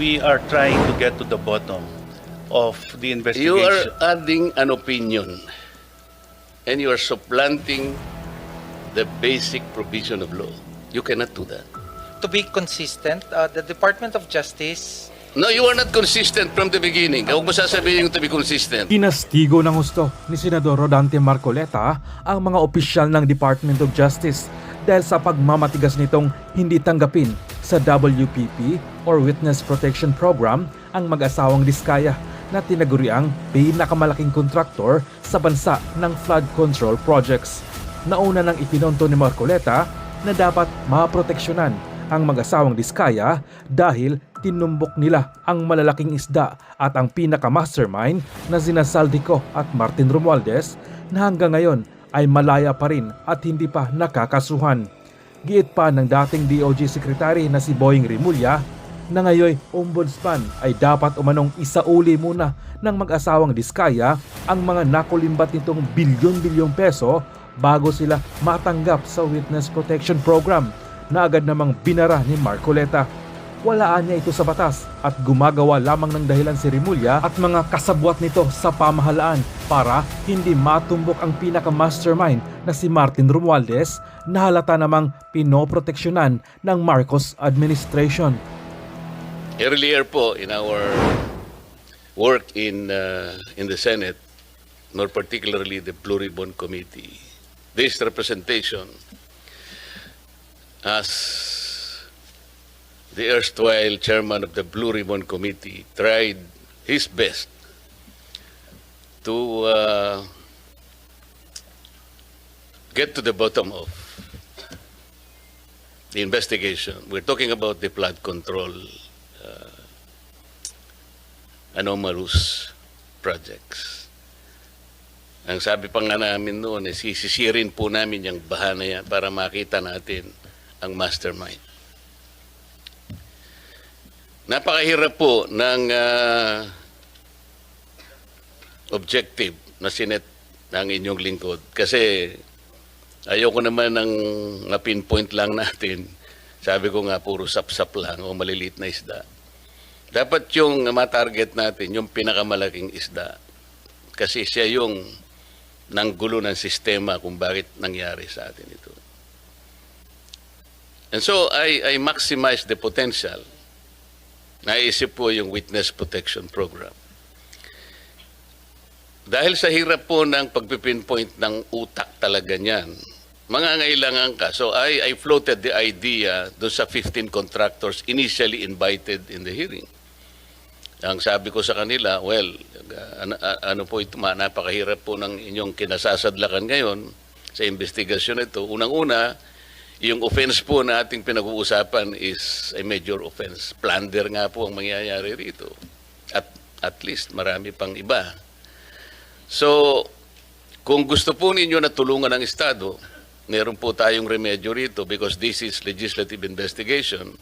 we are trying to get to the bottom of the You investigation. are adding an opinion and you are supplanting the basic provision of law. You cannot do that. To be consistent, uh, the Department of Justice No, you are not consistent from the beginning. Huwag mo sasabihin yung to be consistent. Kinastigo ng gusto ni Senador Rodante Marcoleta ang mga opisyal ng Department of Justice dahil sa pagmamatigas nitong hindi tanggapin sa WPP or Witness Protection Program ang mag-asawang Diskaya na tinaguriang pinakamalaking kontraktor sa bansa ng flood control projects. Nauna nang ipinonto ni Marcoleta na dapat maproteksyonan ang mag-asawang Diskaya dahil tinumbok nila ang malalaking isda at ang pinaka-mastermind na sina Saldico at Martin Romualdez na hanggang ngayon ay malaya pa rin at hindi pa nakakasuhan. Giit pa ng dating DOJ Secretary na si Boying Rimulya na ngayon ombudsman ay dapat umanong isauli muna ng mag-asawang Diskaya ang mga nakulimbat nitong bilyon-bilyong peso bago sila matanggap sa Witness Protection Program na agad namang binara ni Marcoleta. Walaan niya ito sa batas at gumagawa lamang ng dahilan si Rimulya at mga kasabwat nito sa pamahalaan para hindi matumbok ang pinaka-mastermind na si Martin Romualdez na halata namang pinoproteksyonan ng Marcos administration. Earlier po in our work in uh, in the Senate, more particularly the Blue Ribbon Committee, this representation as the erstwhile chairman of the Blue Ribbon Committee tried his best to uh, get to the bottom of the investigation. We're talking about the flood control uh, anomalous projects. Ang sabi pa nga namin noon, eh, sisisirin po namin yung baha na yan para makita natin ang mastermind. Napakahirap po ng ah, objective na sinet ng inyong lingkod kasi ayoko naman ng na-pinpoint lang natin. Sabi ko nga, puro sap-sap lang o maliliit na isda. Dapat yung matarget natin, yung pinakamalaking isda. Kasi siya yung nanggulo ng sistema kung bakit nangyari sa atin ito. And so, I, I maximize the potential. Naisip po yung Witness Protection Program. Dahil sa hirap po ng pagpipinpoint ng utak talaga niyan, mga ngailangan ka. So I, I floated the idea doon sa 15 contractors initially invited in the hearing. Ang sabi ko sa kanila, well, ano, ano po ito, napakahirap po ng inyong kinasasadlakan ngayon sa investigasyon ito. Unang-una, yung offense po na ating pinag-uusapan is a major offense. Plunder nga po ang mangyayari rito. At at least marami pang iba. So, kung gusto po ninyo na tulungan ng Estado, meron po tayong remedyo rito because this is legislative investigation.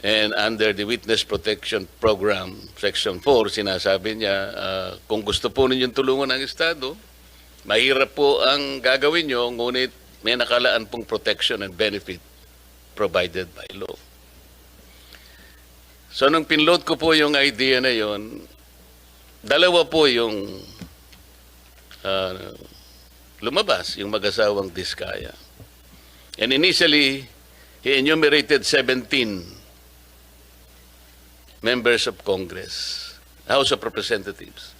And under the Witness Protection Program, Section 4, sinasabi niya, ah, kung gusto po ninyong tulungan ng Estado, mahirap po ang gagawin nyo, ngunit may nakalaan pong protection and benefit provided by law. So nung pinload ko po yung idea na yon, dalawa po yung ah, lumabas, yung mag-asawang Diskaya. And initially, he enumerated 17 members of Congress, House of Representatives.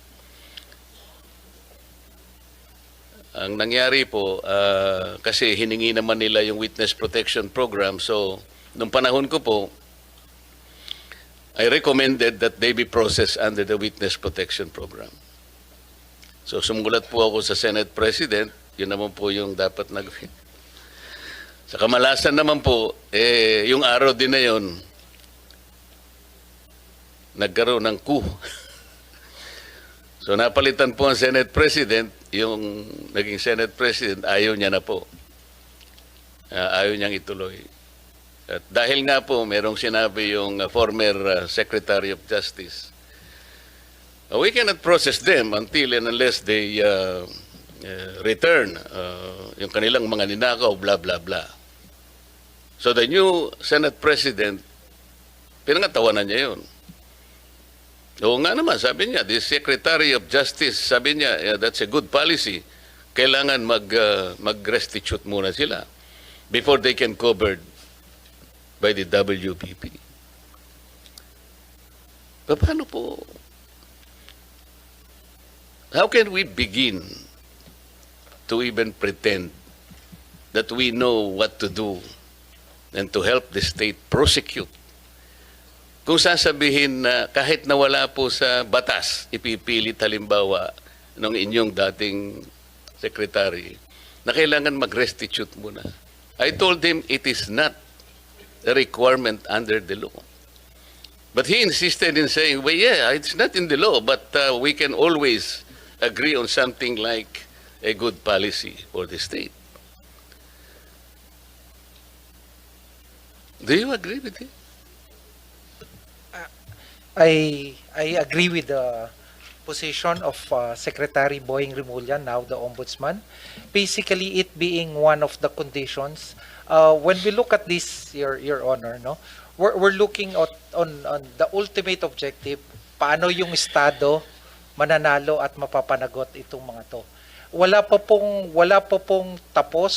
Ang nangyari po, ah, kasi hiningi naman nila yung Witness Protection Program, so nung panahon ko po, I recommended that they be processed under the Witness Protection Program. So sumulat po ako sa Senate President, yun naman po yung dapat nag Sa kamalasan naman po, eh, yung araw din na yun, nagkaroon ng coup. so napalitan po ang Senate President, yung naging Senate President, ayaw niya na po. Ah, ayaw niyang ituloy. At dahil nga po, merong sinabi yung uh, former uh, Secretary of Justice, uh, we cannot process them until and unless they uh, uh, return uh, yung kanilang mga ninakaw, blah, blah, blah. So the new Senate President Pinangatawanan niya yun. Oo nga naman, sabi niya, the Secretary of Justice, sabi niya, yeah, that's a good policy. Kailangan mag, uh, mag-restitute muna sila before they can covered by the WPP. Pa- Paano po? How can we begin to even pretend that we know what to do and to help the state prosecute kung sasabihin na kahit nawala po sa batas, ipipilit halimbawa ng inyong dating secretary na kailangan mag-restitute muna. I told him it is not a requirement under the law. But he insisted in saying, well, yeah, it's not in the law, but uh, we can always agree on something like a good policy for the state. Do you agree with him? I, I agree with the position of uh, Secretary Boying Rimulya, now the Ombudsman. Basically, it being one of the conditions. Uh, when we look at this, Your, Your Honor, no, we're, we're looking at, on, on the ultimate objective, paano yung Estado mananalo at mapapanagot itong mga to. Wala pa pong wala pa pong tapos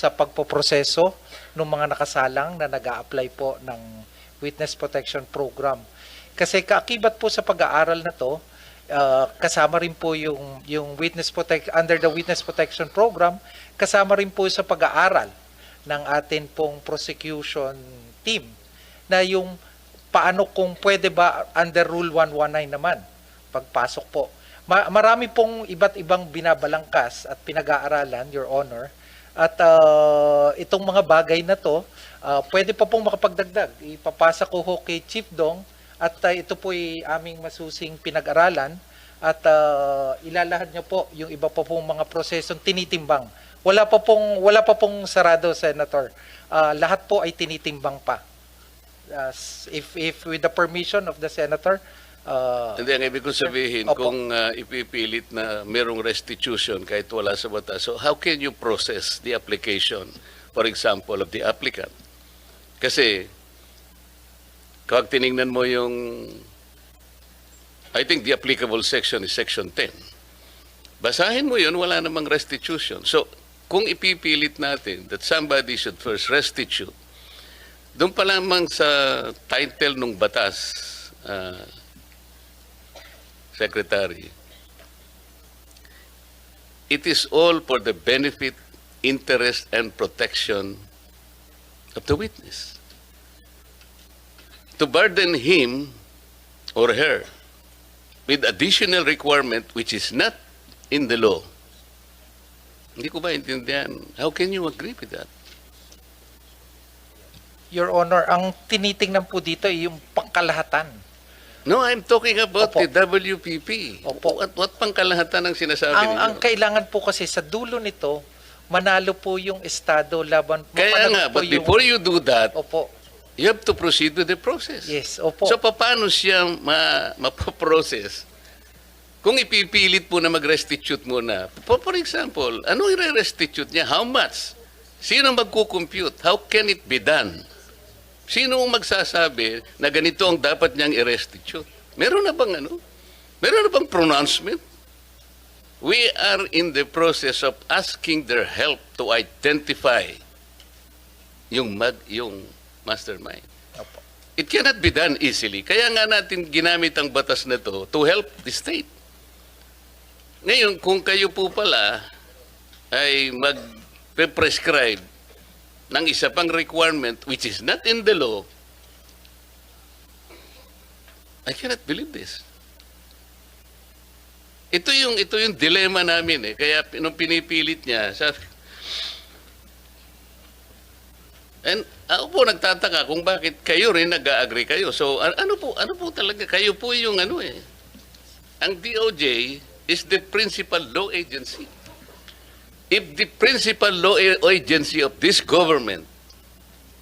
sa pagpoproseso ng mga nakasalang na nag apply po ng Witness Protection Program. Kasi kaakibat po sa pag-aaral na to, uh, kasama rin po yung yung witness protect under the witness protection program, kasama rin po sa pag-aaral ng atin pong prosecution team na yung paano kung pwede ba under rule 119 naman pagpasok po. Ma- marami pong iba't ibang binabalangkas at pinag-aaralan, Your Honor. At uh, itong mga bagay na to, uh, pwede pa pong makapagdagdag. Ipapasa ko ho kay Chief Dong at uh, ito po ay aming masusing pinag-aralan at uh, ilalahad niyo po yung iba pa pong mga prosesong tinitimbang. Wala pa pong wala pa pong sarado, Senator. Uh, lahat po ay tinitimbang pa. Uh, if if with the permission of the senator, uh, Hindi, ang ibig kong sabihin, Opo. kung uh, ipipilit na merong restitution kahit wala sa batas, so how can you process the application, for example, of the applicant? Kasi, kapag tinignan mo yung, I think the applicable section is section 10. Basahin mo yun, wala namang restitution. So, kung ipipilit natin that somebody should first restitute, doon pa lamang sa title ng batas, uh, Secretary, it is all for the benefit, interest, and protection of the witness. To burden him or her with additional requirement which is not in the law. Hindi ko ba intindihan? How can you agree with that? Your Honor, ang tinitingnan po dito ay yung pangkalahatan. No, I'm talking about Opo. the WPP. Opo. What, what pang kalahatan ang sinasabi Ang, ninyo? ang kailangan po kasi sa dulo nito, manalo po yung Estado laban Kaya nga, but before you do that, Opo, you have to proceed with the process. yes, opo. So, paano siya ma mapoprocess? Kung ipipilit po na mag-restitute muna, for, for example, ano i-restitute niya? How much? Sino magkukompute? How can it be done? Sino ang magsasabi na ganito ang dapat niyang i-restitute? Meron na bang ano? Meron na bang pronouncement? We are in the process of asking their help to identify yung mag yung mastermind. Opo. It cannot be done easily. Kaya nga natin ginamit ang batas na to to help the state. Ngayon, kung kayo po pala ay mag-prescribe ng isa pang requirement which is not in the law, I cannot believe this. Ito yung ito yung dilemma namin eh. Kaya nung pinipilit niya, sabi, And ako po nagtataka kung bakit kayo rin nag-agree kayo. So ano po ano po talaga kayo po yung ano eh. Ang DOJ is the principal law agency. If the principal law agency of this government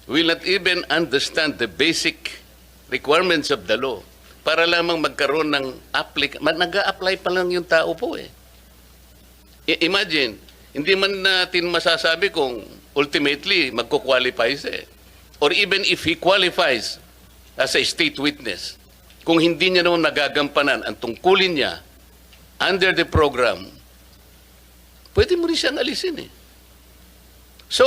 will not even understand the basic requirements of the law para lamang magkaroon ng applic nag-a-apply pa lang yung tao po eh. I- imagine, hindi man natin masasabi kung ultimately magko-qualify siya eh. Or even if he qualifies, as a state witness, kung hindi niya naman nagagampanan ang tungkulin niya under the program, pwede mo rin siyang alisin eh. So,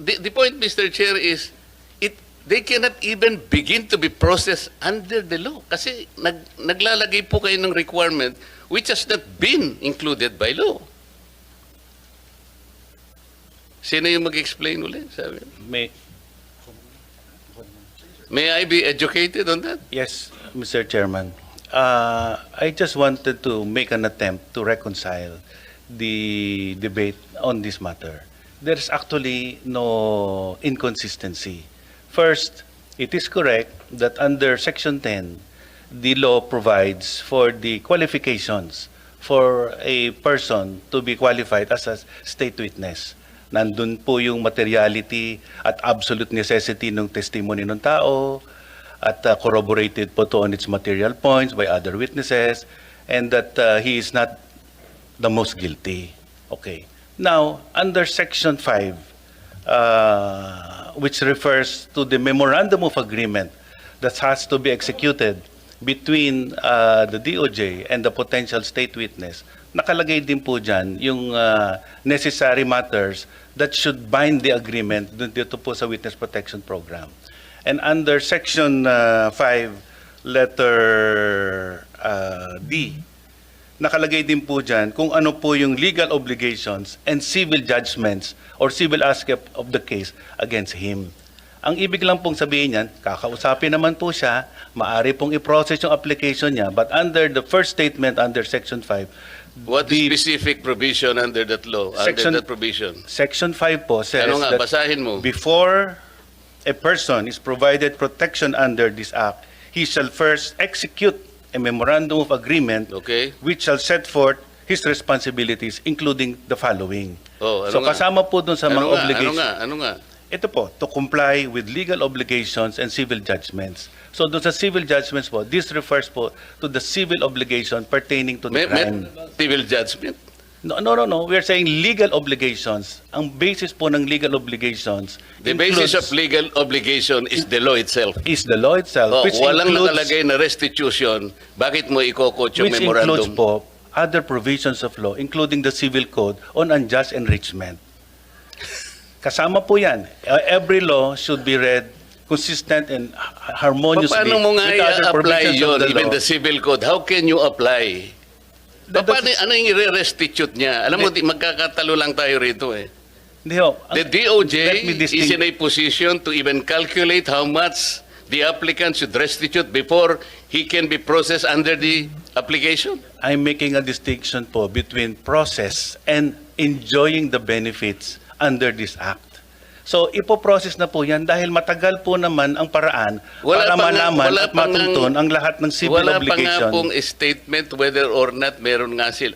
the, the point, Mr. Chair, is it they cannot even begin to be processed under the law. Kasi nag, naglalagay po kayo ng requirement which has not been included by law. Sino yung mag-explain ulit? Sabi? May, May I be educated on that? yes, Mr. Chairman. Uh, I just wanted to make an attempt to reconcile the debate on this matter. There's actually no inconsistency. First, it is correct that under Section 10, the law provides for the qualifications for a person to be qualified as a state witness. Nandun po yung materiality at absolute necessity ng testimony ng tao at uh, corroborated po to on its material points by other witnesses and that uh, he is not the most guilty. Okay. Now, under Section 5, uh, which refers to the memorandum of agreement that has to be executed between uh, the DOJ and the potential state witness, nakalagay din po dyan yung uh, necessary matters that should bind the agreement dito po sa Witness Protection Program. And under Section uh, 5, letter uh, D, nakalagay din po dyan kung ano po yung legal obligations and civil judgments or civil aspect of the case against him. Ang ibig lang pong sabihin niyan, kakausapin naman po siya, maari pong i-process yung application niya, but under the first statement under Section 5, What the specific provision under that law, Section- under that provision? Section 5 po says Ano nga, that basahin mo. before a person is provided protection under this act, he shall first execute a memorandum of agreement Okay? which shall set forth his responsibilities including the following. Oh, ano so nga? kasama po dun sa ano mga nga, obligations. Ano nga, ano nga? Ito po, to comply with legal obligations and civil judgments. So doon sa civil judgments po, this refers po to the civil obligation pertaining to May, the may crime. civil judgment. No, no, no, no. We are saying legal obligations. Ang basis po ng legal obligations The basis of legal obligation is the law itself. is the law Oh, itself, which walang includes, nakalagay na restitution, bakit mo ikokot yung which includes memorandum? po other provisions of law, including the civil code on unjust enrichment. Kasama po yan. Uh, Every law should be read consistent and ha- harmoniously Paano mo nga i-apply yun, the even law. the civil code? How can you apply? That- Paano, ano yung i-restitute niya? Alam mo, di, magkakatalo lang tayo rito eh. Ang- The DOJ is in a position to even calculate how much the applicant should restitute before he can be processed under the application. I'm making a distinction po between process and enjoying the benefits under this act. So, ipoprocess na po yan dahil matagal po naman ang paraan Wala para pa nga- malaman wala at pa matuntun ang lahat ng civil Wala pa obligation. nga pong statement whether or not meron nga sila.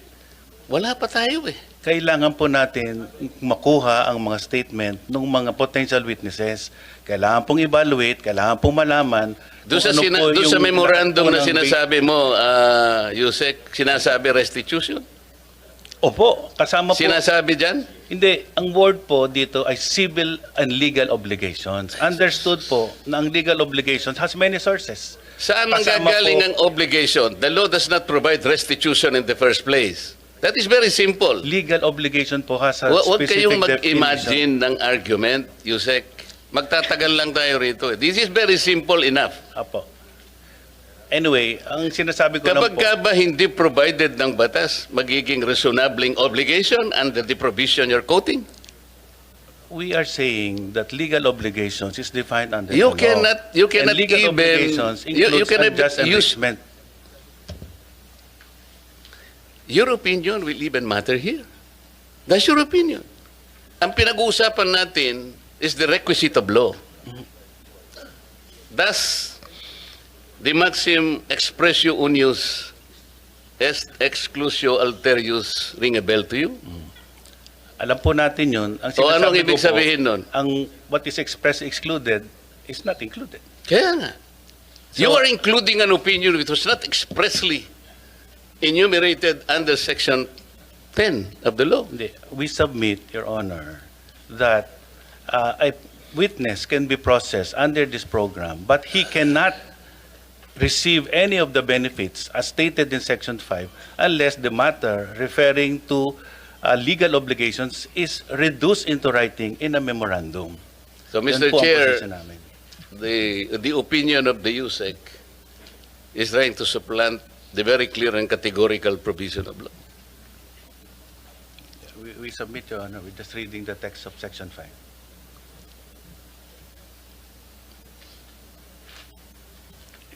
Wala pa tayo eh. Kailangan po natin makuha ang mga statement ng mga potential witnesses. Kailangan pong evaluate, kailangan pong malaman Doon sa, ano sina- doon sa memorandum na sinasabi mo, ah, Yusek, sinasabi restitution? Opo, kasama po. Sinasabi dyan? Hindi, ang word po dito ay civil and legal obligations. Understood po na ang legal obligations has many sources. Saan ang Kasama gagaling po- ang obligation? The law does not provide restitution in the first place. That is very simple. Legal obligation po has a Huwag specific kayong definition. mag-imagine ng argument, Yusek. Magtatagal lang tayo rito. eh. This is very simple enough. Apo. Anyway, ang sinasabi ko Kapag lang po, ka ba hindi provided ng batas, magiging reasonabling obligation under the provision you're quoting? we are saying that legal obligations is defined under You the law. cannot, you And cannot legal even, obligations you, you includes cannot unjust enrichment. your opinion will even matter here. That's your opinion. Ang pinag-uusapan natin is the requisite of law. Does the maxim expressio unius est exclusio alterius ring a bell to you? Alam po natin yun. Ang O anong sinasabi ibig ko po, sabihin nun? Ang what is expressed excluded is not included. Kaya nga. you So- are including an opinion which was not expressly enumerated under section 10 of the law. Hindi. We submit, Your Honor, that uh, a witness can be processed under this program, but he cannot receive any of the benefits as stated in Section 5 unless the matter referring to uh, legal obligations is reduced into writing in a memorandum. So, Mr. Chair, the, the opinion of the USEC is trying to supplant the very clear and categorical provision of law. We, we submit, Your Honor, we're just reading the text of Section 5.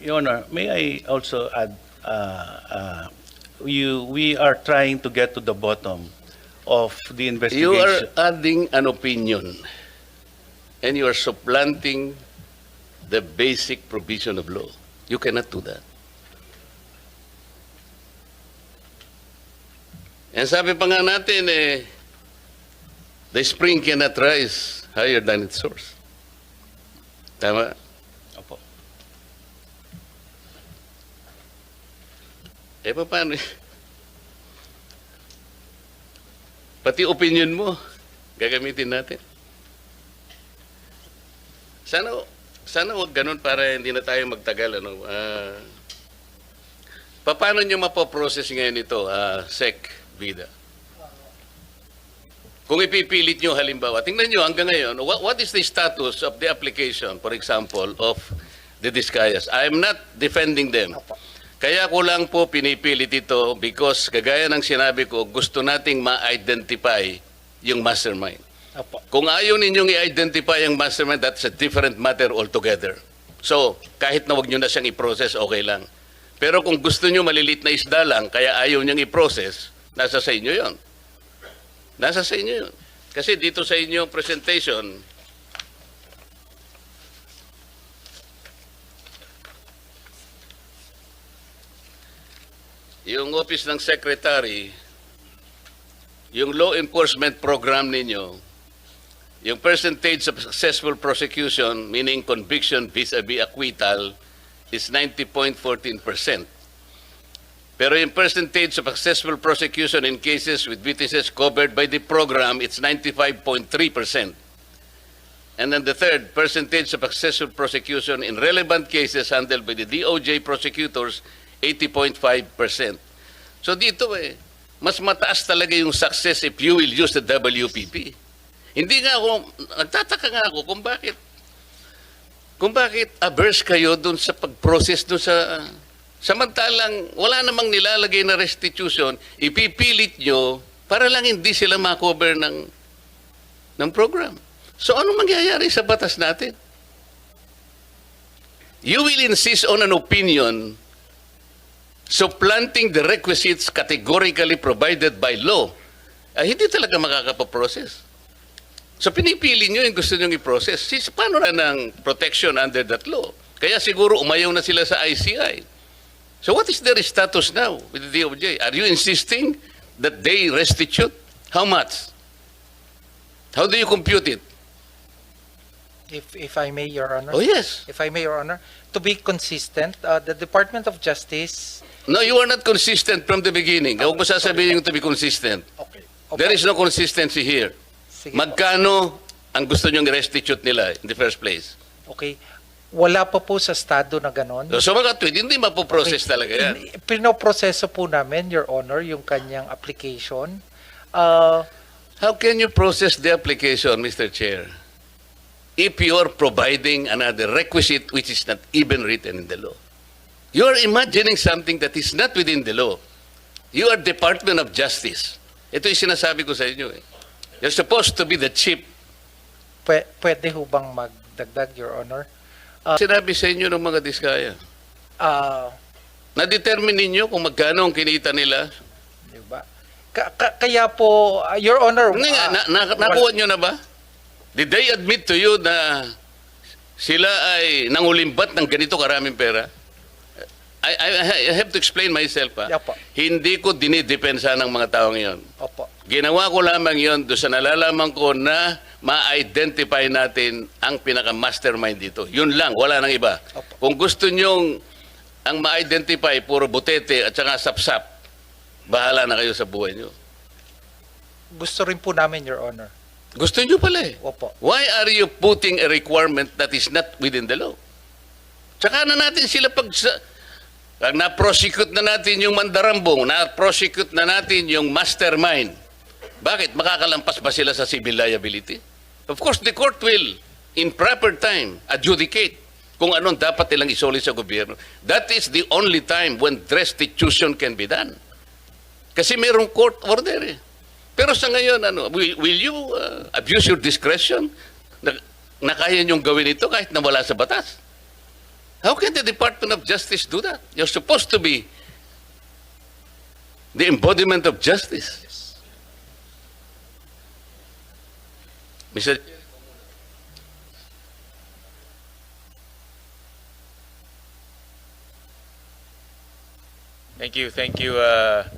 Your Honor, may I also add, uh, uh, you, we are trying to get to the bottom of the You are investigation. adding an opinion and you are supplanting the basic provision of law. You cannot do that. And sabi pa nga natin, eh, the spring cannot rise higher than its source. Tama? Opo. Eh, paano? Pati opinion mo, gagamitin natin. Sana, sana wag ganun para hindi na tayo magtagal. Ano? Pa- paano nyo mapoprocess ngayon ito, ah, SEC, Vida? Kung ipipilit nyo halimbawa, tingnan nyo hanggang ngayon, what, what is the status of the application, for example, of the Discayas? I am not defending them. Kaya ko lang po pinipilit ito because kagaya ng sinabi ko, gusto nating ma-identify yung mastermind. Opo. Kung ayaw ninyong i-identify ang mastermind, that's a different matter altogether. So, kahit na wag nyo na siyang i-process, okay lang. Pero kung gusto nyo malilit na isda lang, kaya ayaw niyang i-process, nasa sa inyo yon. Nasa sa inyo yun. Kasi dito sa inyong presentation, yung office ng secretary, yung law enforcement program ninyo, yung percentage of successful prosecution, meaning conviction vis-a-vis acquittal, is 90.14%. Pero yung percentage of successful prosecution in cases with witnesses covered by the program, it's 95.3%. And then the third, percentage of successful prosecution in relevant cases handled by the DOJ prosecutors, 80.5%. So dito eh, mas mataas talaga yung success if you will use the WPP. Hindi nga ako, nagtataka nga ako kung bakit kung bakit averse kayo dun sa pag-process dun sa samantalang wala namang nilalagay na restitution, ipipilit nyo para lang hindi sila makover ng ng program. So ano mangyayari sa batas natin? You will insist on an opinion supplanting the requisites categorically provided by law. Ay, hindi talaga makakapaprocess. So pinipili nyo yung gusto nyo i-process. Sis, paano na ng protection under that law? Kaya siguro umayaw na sila sa ICI. So what is their status now with the DOJ? Are you insisting that they restitute? How much? How do you compute it? If, if I may, Your Honor. Oh yes. If I may, Your Honor, to be consistent, uh, the Department of Justice. No, you are not consistent from the beginning. Huwag mo sasabihin yung to be consistent. Okay. There is no consistency here. Sige. Magkano ang gusto nyong restitute nila in the first place? Okay. Wala pa po sa estado na ganon. So, mga tweet, hindi mapoprocess talaga yan. In- Pinoproseso po namin, Your Honor, yung kanyang application. Uh, How can you process the application, Mr. Chair, if you are providing another requisite which is not even written in the law? You are imagining something that is not within the law. You are Department of Justice. Ito yung sinasabi ko sa inyo. Eh. You're supposed to be the chief. pwe- pwede ho bang magdagdag, Your Honor? Sinabi sa inyo ng mga diskaya. Uh, Na-determine ninyo kung magkano ang kinita nila. di ba? Ka- ka- kaya po, uh, Your Honor, Hindi nga, uh, na, na, nakuha nyo na ba? Did they admit to you na sila ay nangulimbat ng ganito karaming pera? I, I, I have to explain myself. Ha? Yeah po. Hindi ko dinidepensa ng mga taong yon. Opo. Ginawa ko lamang yon doon sa nalalaman ko na ma-identify natin ang pinaka-mastermind dito. Yun lang, wala nang iba. Opo. Kung gusto nyong ang ma-identify puro butete at saka sapsap, bahala na kayo sa buhay nyo. Gusto rin po namin, Your Honor. Gusto nyo pala eh. Opo. Why are you putting a requirement that is not within the law? Tsaka na natin sila pag sa, pag na-prosecute na natin yung mandarambong, na-prosecute na natin yung mastermind. Bakit? Makakalampas ba sila sa civil liability? Of course, the court will, in proper time, adjudicate kung anong dapat nilang isoli sa gobyerno. That is the only time when restitution can be done. Kasi mayroong court order eh. Pero sa ngayon, ano, will, will you uh, abuse your discretion na, na kaya niyong gawin ito kahit na wala sa batas? How can the Department of Justice do that? You're supposed to be the embodiment of justice. Mr. Thank you, thank you, uh,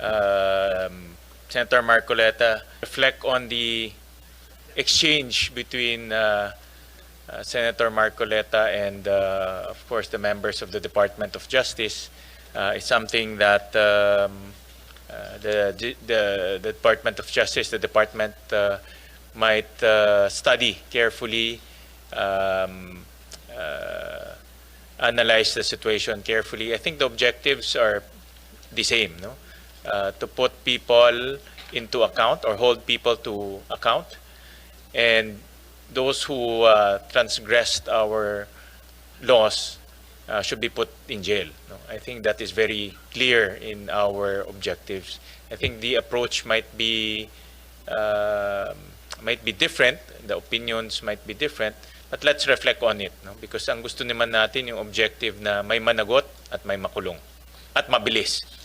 um, Senator Marcoleta. Reflect on the exchange between uh, uh, Senator Marcoleta and, uh, of course, the members of the Department of Justice. Uh, It's something that um, uh, the, the the Department of Justice, the department uh, might uh, study carefully, um, uh, analyze the situation carefully. I think the objectives are the same, no? Uh, to put people into account or hold people to account, and those who uh, transgressed our laws uh, should be put in jail. No? I think that is very clear in our objectives. I think the approach might be um might be different. The opinions might be different. But let's reflect on it. No? Because ang gusto naman natin yung objective na may managot at may makulong. At mabilis.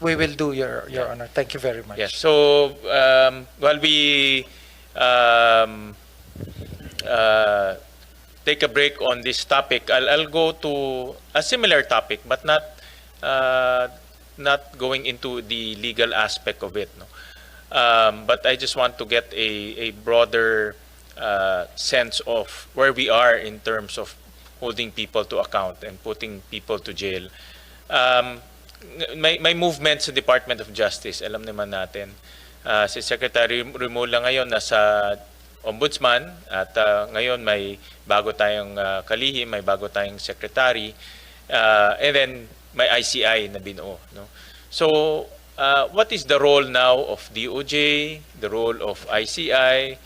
We will do, Your, Your Honor. Thank you very much. Yes. So um, while we um, uh, take a break on this topic, I'll, I'll go to a similar topic, but not uh, not going into the legal aspect of it. No? Um, but I just want to get a, a broader uh, sense of where we are in terms of holding people to account and putting people to jail. Um, may, may movement sa Department of Justice, alam naman natin. Ah, si Secretary Remulla ngayon nasa ombudsman at ah, ngayon may bago tayong ah, kalihim, may bago tayong secretary, ah, and then may ICI na binuo. No? So, ah, what is the role now of DOJ, the role of ICI,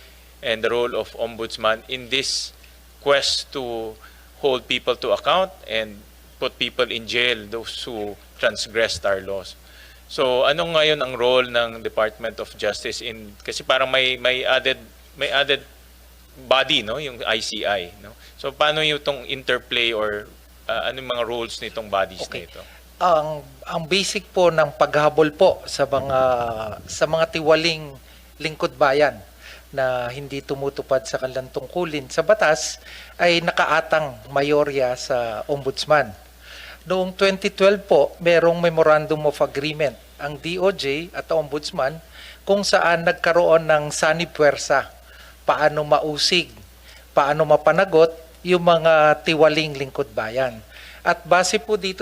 and the role of ombudsman in this quest to hold people to account and put people in jail, those who transgressed our laws. So, ano ngayon ang role ng Department of Justice in kasi parang may may added may added body no, yung ICI, no. So, paano yung tong interplay or uh, anong mga roles nitong bodies Okay. na ito? ang ang basic po ng paghabol po sa mga sa mga tiwaling lingkod bayan na hindi tumutupad sa kanilang tungkulin sa batas ay nakaatang mayorya sa ombudsman. Noong 2012 po, merong memorandum of agreement ang DOJ at ombudsman kung saan nagkaroon ng sanipwersa paano mausig, paano mapanagot yung mga tiwaling lingkod bayan. At base po dito